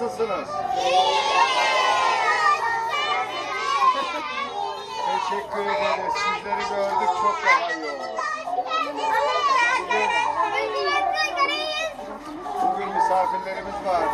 Nasılsınız? Teşekkür ederiz. Sizleri gördük. Çok daha iyi oldu. Bugün misafirlerimiz var.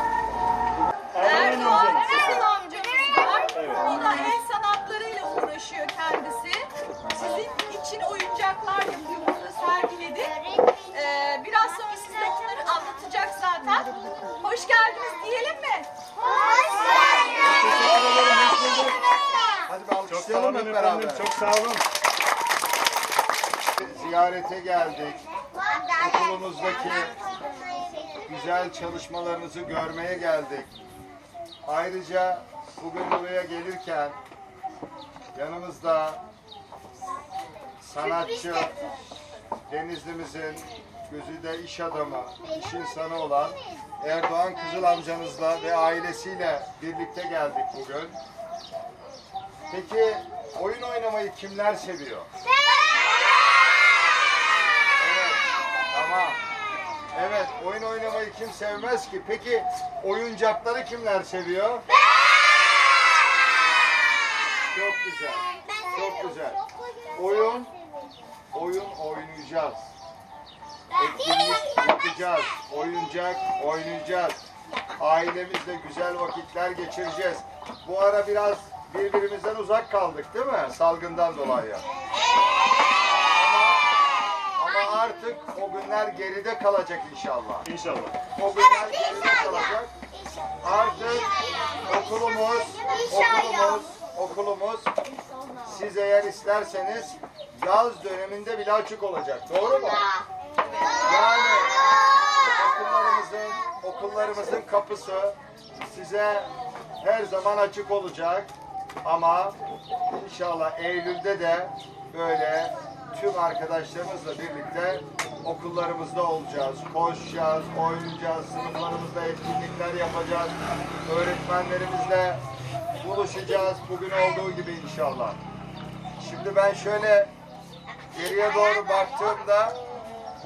Hep efendim. beraber. Çok sağ olun. Ziyarete geldik. Okulumuzdaki güzel çalışmalarınızı görmeye geldik. Ayrıca bugün buraya gelirken yanımızda sanatçı Denizlimizin gözüde iş adamı, iş insanı olan Erdoğan Kızıl amcanızla ve ailesiyle birlikte geldik bugün. Peki oyun oynamayı kimler seviyor? Evet, tamam. Evet, oyun oynamayı kim sevmez ki? Peki oyuncakları kimler seviyor? Çok güzel, çok güzel. Oyun, oyun oynayacağız. Etkinlik yapacağız. Oyuncak oynayacağız. Ailemizle güzel vakitler geçireceğiz. Bu ara biraz birbirimizden uzak kaldık değil mi? Salgından dolayı. Ama, ama artık o günler geride kalacak inşallah. İnşallah. O günler geride kalacak. Artık okulumuz, okulumuz, okulumuz siz eğer isterseniz yaz döneminde bile açık olacak. Doğru mu? Yani okullarımızın, okullarımızın kapısı size her zaman açık olacak. Ama inşallah Eylül'de de böyle tüm arkadaşlarımızla birlikte okullarımızda olacağız. Koşacağız, oynayacağız, sınıflarımızda etkinlikler yapacağız. Öğretmenlerimizle buluşacağız bugün olduğu gibi inşallah. Şimdi ben şöyle geriye doğru baktığımda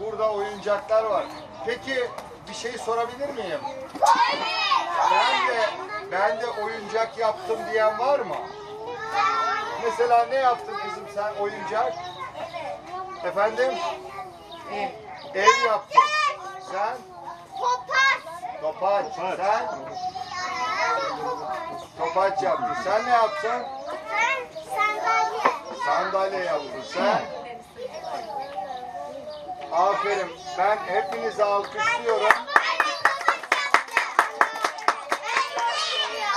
burada oyuncaklar var. Peki bir şey sorabilir miyim? Ben de ben de oyuncak yaptım diyen var mı? Mesela ne yaptın kızım sen oyuncak? Efendim? Ev yaptın. Sen? Topaç. Sen? Topaç yaptın. Sen ne yaptın? Sandalye yaptın. Sen? Aferin. Ben hepinizi alkışlıyorum.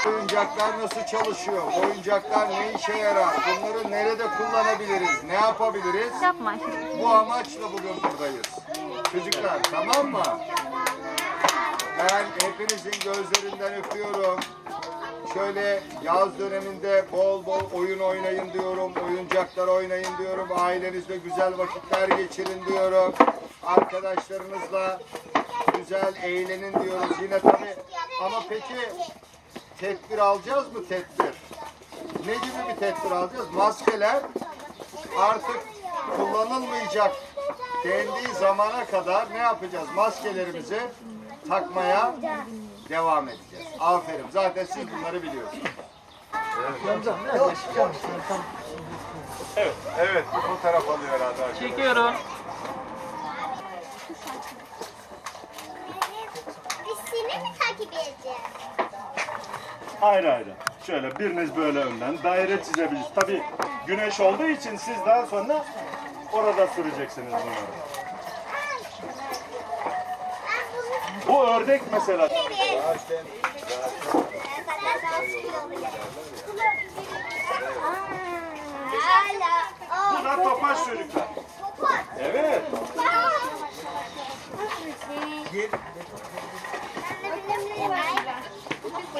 Oyuncaklar nasıl çalışıyor? Oyuncaklar ne işe yarar? Bunları nerede kullanabiliriz? Ne yapabiliriz? Yapma. Bu amaçla bugün buradayız. Çocuklar tamam mı? Ben hepinizin gözlerinden öpüyorum. Şöyle yaz döneminde bol bol oyun oynayın diyorum. Oyuncaklar oynayın diyorum. Ailenizle güzel vakitler geçirin diyorum. Arkadaşlarınızla güzel eğlenin diyoruz. Yine tabii ama peki tedbir alacağız mı tedbir? Ne gibi bir tedbir alacağız? Maskeler artık kullanılmayacak dendiği zamana kadar ne yapacağız? Maskelerimizi takmaya devam edeceğiz. Aferin. Zaten siz bunları biliyorsunuz. Evet. Evet. Bir fotoğraf alıyor herhalde. Çekiyorum. Biz seni mi takip edeceğiz? Ayrı ayrı. Şöyle biriniz böyle önden daire çizebilirsiniz. Tabii güneş olduğu için siz daha sonra orada süreceksiniz bunları. Bu ördek mesela. Bu da topaç çocuklar. Evet. Hep orada oyuncaklar. Benim de babam çok tatlı. Mesela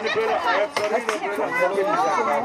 Yani böyle ayaklarıyla böyle hareket edecekler.